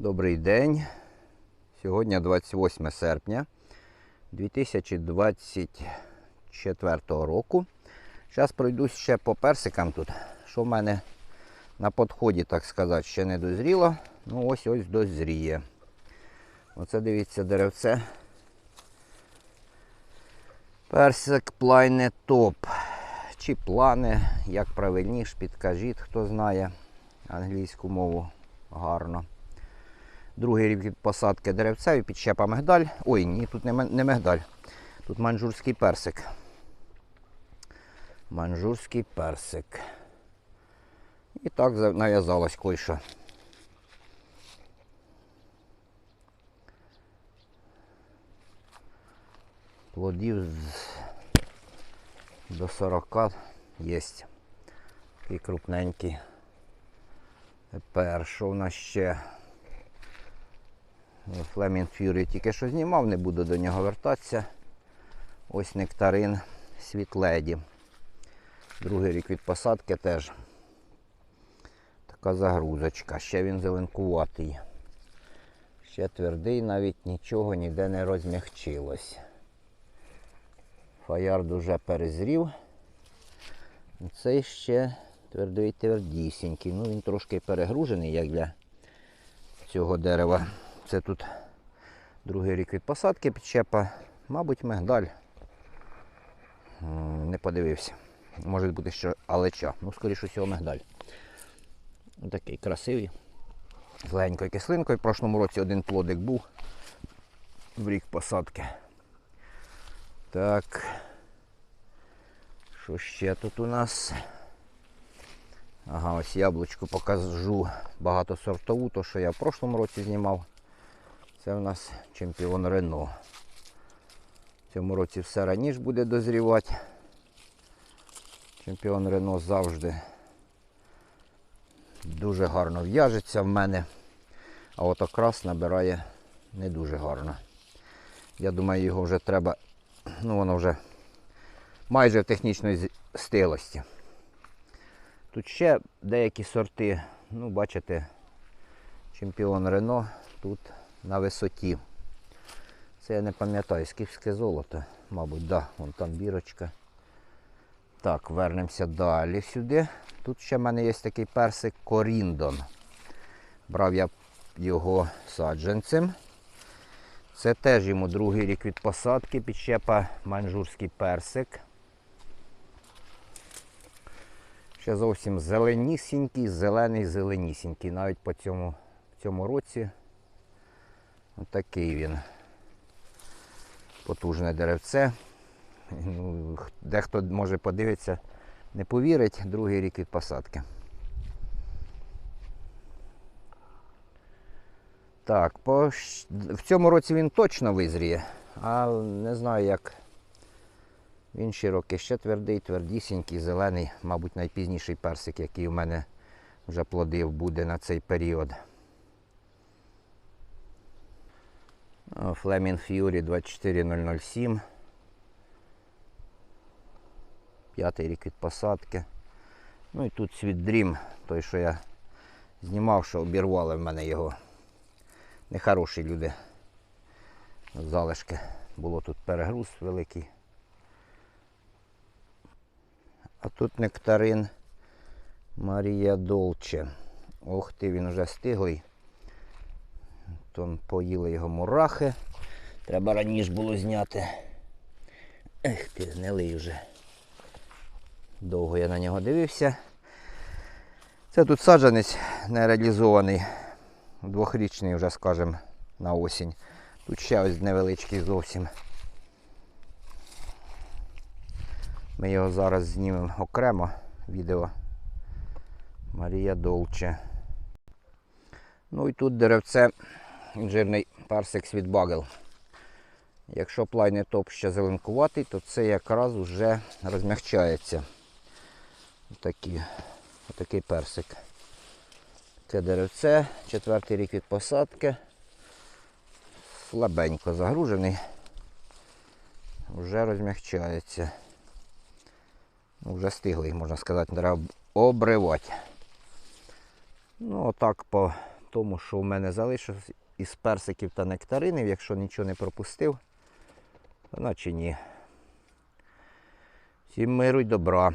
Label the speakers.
Speaker 1: Добрий день. Сьогодні 28 серпня 2024 року. Зараз пройдусь ще по персикам тут. Що в мене на підході, так сказати, ще не дозріло. Ну ось ось дозріє. Оце дивіться деревце. Персик плайне топ. Чи плане, як правильніше, підкажіть, хто знає англійську мову гарно. Другий рік від посадки деревцеві, підщепа мигдаль. Ой, ні, тут не, мигдаль. Тут манжурський персик. Манжурський персик. І так за- нав'язалось кое-що. Плодів з... до 40 є. Такий крупненький. Тепер що в нас ще? Флемінг Фюрі тільки що знімав, не буду до нього вертатися. Ось нектарин Світледі. Другий рік від посадки теж. Така загрузочка. Ще він зеленкуватий. Ще твердий, навіть нічого ніде не розмягчилось. Фаярд уже перезрів. Цей ще твердий твердісінький. Ну він трошки перегружений, як для цього дерева. Це тут другий рік від посадки підчепа. Мабуть, мигдаль. Не подивився. Може бути ще алеча. Ну, скоріше всього, мигдаль. Такий красивий. З легенькою кислинкою. В прошлому році один плодик був в рік посадки. Так. Що ще тут у нас? Ага, ось яблучку покажу багатосортову, то що я в прошлому році знімав. Це у нас чемпіон Рено. В цьому році все раніше буде дозрівати. Чемпіон Рено завжди дуже гарно в'яжеться в мене. А от окрас набирає не дуже гарно. Я думаю, його вже треба, ну воно вже майже в технічної стилості. Тут ще деякі сорти, ну бачите, чемпіон Рено тут на висоті. Це я не пам'ятаю, скіфське золото, мабуть, да, вон там бірочка. Так, вернемося далі сюди. Тут ще в мене є такий персик Коріндон. Брав я його саджанцем. Це теж йому другий рік від посадки, підщепа манжурський персик. Ще зовсім зеленісінький, зелений зеленісінький. Навіть по цьому, в цьому році отакий він. Потужне деревце. Ну, дехто може подивитися, не повірить, другий рік від посадки. Так, по... в цьому році він точно визріє, а не знаю як в інші роки ще твердий, твердісінький, зелений, мабуть, найпізніший персик, який у мене вже плодив, буде на цей період. Flaming Fury 24007. П'ятий рік від посадки. Ну і тут Sweet Dream, той, що я знімав, що обірвали в мене його. Нехороші люди. Залишки. Було тут перегруз великий. А тут нектарин Марія Долче. Ох ти, він вже стиглий. Тон поїли його мурахи. Треба раніше було зняти. Ех ти, вже. Довго я на нього дивився. Це тут саджанець нереалізований. Двохрічний вже, скажімо, на осінь. Тут ще ось невеличкий зовсім. Ми його зараз знімемо окремо відео. Марія Долче. Ну і тут деревце інжирний персик світбагел. Якщо плайний топ ще зеленкуватий, то це якраз вже розмягчається. Отакі, отакий персик. Це деревце, четвертий рік від посадки. Слабенько загружений. Вже розмягчається. Ну, Вже стиглий, можна сказати, треба обривати. Ну, отак по тому, що в мене залишилось із персиків та нектаринів, якщо нічого не пропустив, то наче ні. Всім миру й добра.